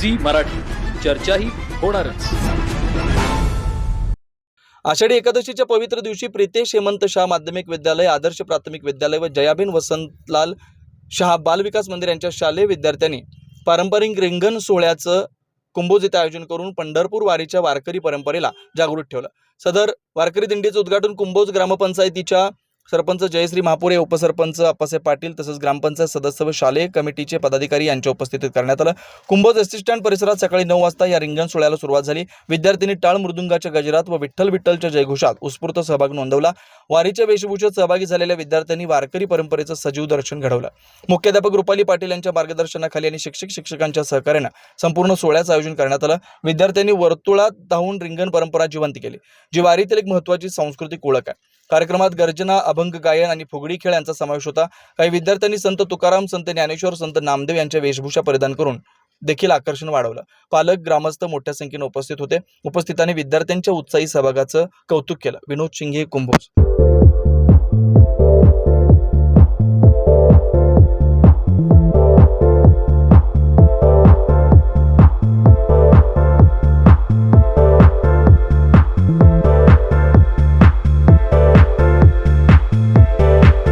Zee Marathi. चर्चाही होणारच. आषाढी एकादशीच्या पवित्र दिवशी प्रितेश हेमंत शाह माध्यमिक विद्यालय आदर्श प्राथमिक विद्यालय व जयाबेन वसंतलाल शहा बालविकास मंदिर यांच्या शालेय विद्यार्थ्यांनी पारंपरिक रिंगण सोहळ्याचं कुंभोज येथे आयोजन करून पंढरपूर वारीच्या वारकरी परंपरेला जागृत ठेवलं. सदर वारकरी दिंडीचं उद्घाटन कुंभोज ग्रामपंचायतीच्या सरपंच जयश्री महापुरे उपसरपंच अपसे पाटील तसंच ग्रामपंचायत सदस्य व शालेय कमिटीचे पदाधिकारी यांच्या उपस्थितीत करण्यात आलं. कुंभोज असिस्टंट परिसरात सकाळी नऊ वाजता या रिंगण सोहळ्याला सुरुवात झाली. विद्यार्थ्यांनी टाळ मृदुंगाच्या गजरात व विठ्ठल विठ्ठलच्या जयघोषात उत्स्फूर्त सहभाग नोंदवला. वारीच्या वेशभूषेत सहभागी झालेल्या विद्यार्थ्यांनी वारकरी परंपरेचं सजीव दर्शन घडवलं. मुख्याध्यापक रुपाली पाटील यांच्या मार्गदर्शनाखाली आणि शिक्षक शिक्षकांच्या सहकार्यानं संपूर्ण सोहळ्याचं आयोजन करण्यात आलं. विद्यार्थ्यांनी वर्तुळात धावून रिंगण परंपरा जिवंत केली जी वारीतील एक महत्त्वाची सांस्कृतिक ओळख आहे. कार्यक्रमात गर्जना अभंग गायन आणि फुगडी खेळ यांचा समावेश होता. काही विद्यार्थ्यांनी संत तुकाराम संत ज्ञानेश्वर संत नामदेव यांच्या वेशभूषा परिधान करून देखील आकर्षण वाढवलं. पालक ग्रामस्थ मोठ्या संख्येने उपस्थित होते. उपस्थितांनी विद्यार्थ्यांच्या उत्साही सहभागाचं कौतुक केलं. विनोद शिंगे कुंभोज.